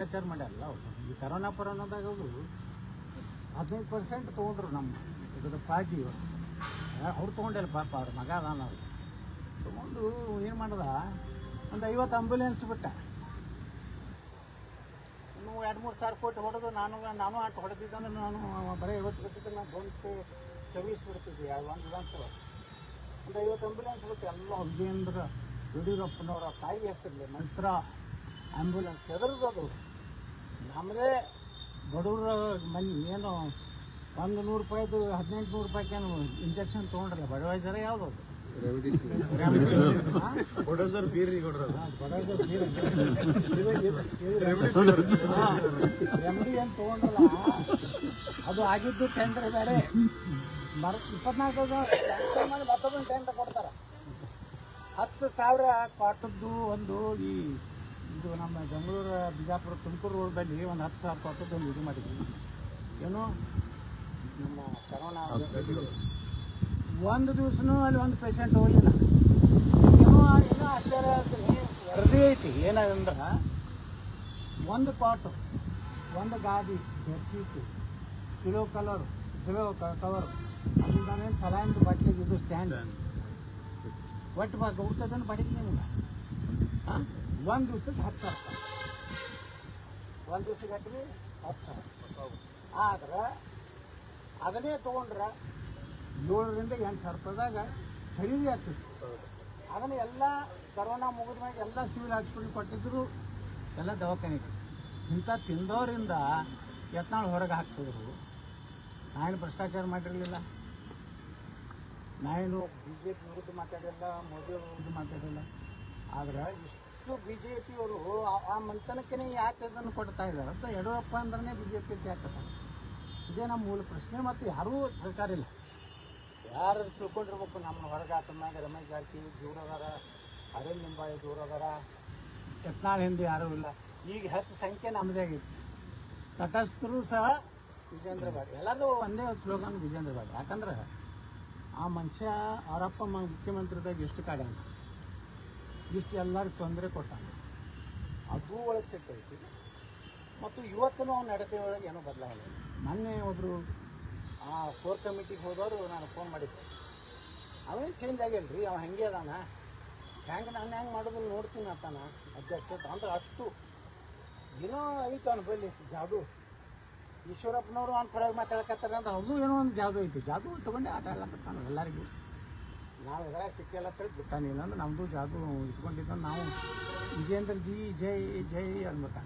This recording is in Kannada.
ಪ್ರಚಾರ ಮಾಡ್ಯಾರಲ್ಲ ಅವರು. ಈ ಕರೋನಾ ಪರೋನಾದಾಗ ಅವರು ಹದಿನೈದು ಪರ್ಸೆಂಟ್ ತೊಗೊಂಡ್ರು ನಮ್ಮ ಇದ್ರ ಪಾಜಿ ಅವ್ರು ತೊಗೊಂಡಿಲ್ಲ ಪಾಪ ಅವ್ರ ಮಗ ಅದಾನ ಅವ್ರು. ತೊಗೊಂಡು ಏನು ಮಾಡ್ದ? ಒಂದು ಐವತ್ತು ಆಂಬುಲೆನ್ಸ್ ಬಿಟ್ಟ. ಇನ್ನು ಎರಡು ಮೂರು ಸಾವಿರ ಕೋಟಿ ಹೊಡೆದು ನಾನು ನಾನು ಅಷ್ಟು ಹೊಡೆದಿದ್ದಂದ್ರೆ ನಾನು ಬರೀ ಐವತ್ತು ಕೊಟ್ಟಿದ್ರೆ ನಾನು ಬಂದು ಸರ್ವಿಸ್ ಬಿಡ್ತಿದ್ದೆ. ಯಾವ ಒಂದು ವಿಧಾನಸಭೆ ಒಂದು ಐವತ್ತು ಆಂಬುಲೆನ್ಸ್ ಬಿಟ್ಟು ಎಲ್ಲ ಹುಡುಗಿಯಂದ್ರೆ ಯಡಿಯೂರಪ್ಪನವರ ತಾಯಿ ಹೆಸರಲ್ಲಿ ಆಂಬುಲೆನ್ಸ್ ಆಂಬ್ಯುಲೆನ್ಸ್ ಎದುರದು ನಮ್ಮದೇ ಬಡವ್ರ ಮನೆ ಏನು ಒಂದು ನೂರು ರೂಪಾಯಿದು ಹದಿನೆಂಟು ನೂರು ರೂಪಾಯಿಕೇನು ಇಂಜೆಕ್ಷನ್ ತೊಗೊಂಡ್ರಲ್ಲ ಬಡವೈಸರ ಯಾವುದು ಕೊಡ್ರದು ರೆಮಿಡಿ ಏನು ತೊಗೊಂಡ್ರಲ್ಲ ಅದು ಆಗಿದ್ದು ಟೆಂಡರ್ ಬೇರೆ. ಮರ ಇಪ್ಪತ್ನಾಲ್ಕು ಮಾಡಿ ಮತ್ತೊಂದು ಟೆಂಡರ್ ಕೊಡ್ತಾರೆ. ಹತ್ತು ಸಾವಿರ ಕಾಟದ್ದು ಒಂದು ಈ ಇದು ನಮ್ಮ ಬೆಂಗಳೂರು ಬಿಜಾಪುರ ತುಮಕೂರು ರೋಡ್ದಲ್ಲಿ ಒಂದು ಹತ್ತು ಸಾವಿರ ಕಾಟದ್ದು ಒಂದು ಇದು ಮಾಡಿದ್ವಿ. ಏನು? ನಮ್ಮ ಕರೋನಾ ಒಂದು ದಿವಸನೂ ಅಲ್ಲಿ ಒಂದು ಪೇಷಂಟ್ ಹೋಗಿಲ್ಲ. ಏನೋ ಏನೋ ಆಶ್ಚರ್ಯ ಆಗ್ತೀನಿ ವರದಿ ಐತಿ. ಏನಂದ್ರೆ ಒಂದು ಪಾಟು ಒಂದು ಗಾದಿ bedsheet kilo colour kilo cover ಅದರಿಂದ ಸಲಾಯಿಂದ ಬಟ್ಲಿಗೆ ಇದು ಸ್ಟ್ಯಾಂಡ್ ಒಟ್ಟು ಬಾ ಗೌಡ್ತದನ್ನು ಬಡಿಗೆ ನಿಮ್ಗೆ ಹಾಂ? ಒಂದು ದಿವ್ಸಕ್ಕೆ ಹತ್ತು ಸಾವಿರ ಒಂದು ದಿವ್ಸಕ್ಕೆ ಹಾಕ್ರಿ ಹತ್ತು ಸಾವಿರ. ಆದ್ರೆ ಅದನ್ನೇ ತೊಗೊಂಡ್ರೆ ಏಳರಿಂದ ಎಂಟು ಸಾವಿರ ರೂಪಾಯಿದಾಗ ಖರೀದಿ ಆಗ್ತದೆ. ಅದನ್ನ ಎಲ್ಲ ಕರೋನಾ ಮುಗಿದ ಮ್ಯಾಗ ಎಲ್ಲ ಸಿವಿಲ್ ಹಾಸ್ಪಿಟಲ್ ಕೊಟ್ಟಿದ್ರು. ಎಲ್ಲ ದವಾಖಾನೆಗೆ ಇಂಥ ತಿಂದವರಿಂದ ಯತ್ನಾಳ್ ಹೊರಗೆ ಹಾಕ್ಸಿದ್ರು. ನಾಯಿನ ಭ್ರಷ್ಟಾಚಾರ ಮಾಡಿರಲಿಲ್ಲ. ನಾವೇನು ಬಿ ಜೆ ಪಿ ವಿರುದ್ಧ ಮಾತಾಡಿಲ್ಲ ಮೋದಿ ವಿರುದ್ಧ ಮಾತಾಡಿಲ್ಲ. ಆದ್ರೆ ಇಷ್ಟು ಬಿ ಜೆ ಪಿಯವರು ಆ ಮಂತನಕ್ಕೆ ಯಾಕೆ ಇದನ್ನು ಕೊಡ್ತಾ ಇದ್ದಾರೆ ಅಂತ ಯಡಿಯೂರಪ್ಪ ಅಂದ್ರೆ ಬಿ ಜೆ ಪಿ ಅಂತ ಯಾಕೆ ಇದೇ ನಮ್ಮ ಮೂಲ ಪ್ರಶ್ನೆ ಮತ್ತು ಯಾರೂ ಸರ್ಕಾರ ಇಲ್ಲ. ಯಾರು ತಿಳ್ಕೊಂಡಿರ್ಬೇಕು ನಮ್ಮ ಹೊರಗಾತ ಮ್ಯಾಗ ರಮೇಶ್ ಜಾರಕಿಹೊಳಿ ದೂರ ಅದಾರ ಅರವಿಂದ್ ನಿಂಬಾಳಿ ದೂರ ಅದಾರ ಯತ್ನಾಳ್ ಹಿಂದೆ ಯಾರೂ ಇಲ್ಲ. ಈಗ ಹೆಚ್ಚು ಸಂಖ್ಯೆ ನಮ್ಮದೇ ಆಗೈತಿ ತಟಸ್ಥರು ಸಹ ವಿಜೇಂದ್ರ ಬಾಡಿ ಎಲ್ಲರೂ ಒಂದೇ ಸ್ಲೋಗನ್ ವಿಜೇಂದ್ರ ಬಾಡಿ ಯಾಕಂದ್ರೆ ಆ ಮನುಷ್ಯ ಅವರಪ್ಪ ಮುಖ್ಯಮಂತ್ರಿದಾಗ ಎಷ್ಟು ಕಾಡ್ಯಾನ? ಇಷ್ಟು ಎಲ್ಲರಿಗೂ ತೊಂದರೆ ಕೊಟ್ಟಾನ. ಅದು ಒಳಗೆ ಸಿಕ್ಕೈತಿ ಮತ್ತು ಇವತ್ತೂ ಅವ್ನ ನಡತೆ ಒಳಗೆ ಏನೋ ಬದಲಾವಣೆ. ಮೊನ್ನೆ ಒಬ್ಬರು ಆ ಕೋರ್ ಕಮಿಟಿಗೆ ಹೋದವರು ನಾನು ಫೋನ್ ಮಾಡಿದ್ದೆ. ಅವೇನು ಚೇಂಜ್ ಆಗಿಲ್ಲ ರೀ ಅವ ಹೆಂಗೆ ಅದಾನ? ಹೆಂಗೆ ನಾನು ಹೆಂಗೆ ಮಾಡೋದು ನೋಡ್ತೀನಿ ಅಂತಾನ. ಅಧ್ಯಕ್ಷ, ಅಂದ್ರೆ ಅಷ್ಟು ಏನೋ ಐತೆ ಅವನು ಬಳಿ ಜಾದು. ಈಶ್ವರಪ್ಪನವರು ಅವ್ನ ಪರವಾಗಿ ಮಾತಾಡಕತ್ತಾರ ಅಂದ್ರೆ ಅದು ಏನೋ ಒಂದು ಜಾದು ಐತಿ. ಜಾದು ತಗೊಂಡೆ ಆಟ ಆಡ್ಲಾಕತ್ತಾನ ಎಲ್ಲರಿಗೂ. ನಾವು ಎದ್ರಾಗ ಸಿಕ್ಕಿಲ್ಲ ಅಂತ ಬಿಟ್ಟಾನಿಲ್ಲ ಅಂದ್ರೆ ನಮ್ಮದು ಜಾಸ್ತಿ ಇಟ್ಕೊಂಡಿದ್ದ ನಾವು. ವಿಜೇಂದ್ರ ಜಿ, ಜೈ ಜೈ ಅನ್ಬೇಕ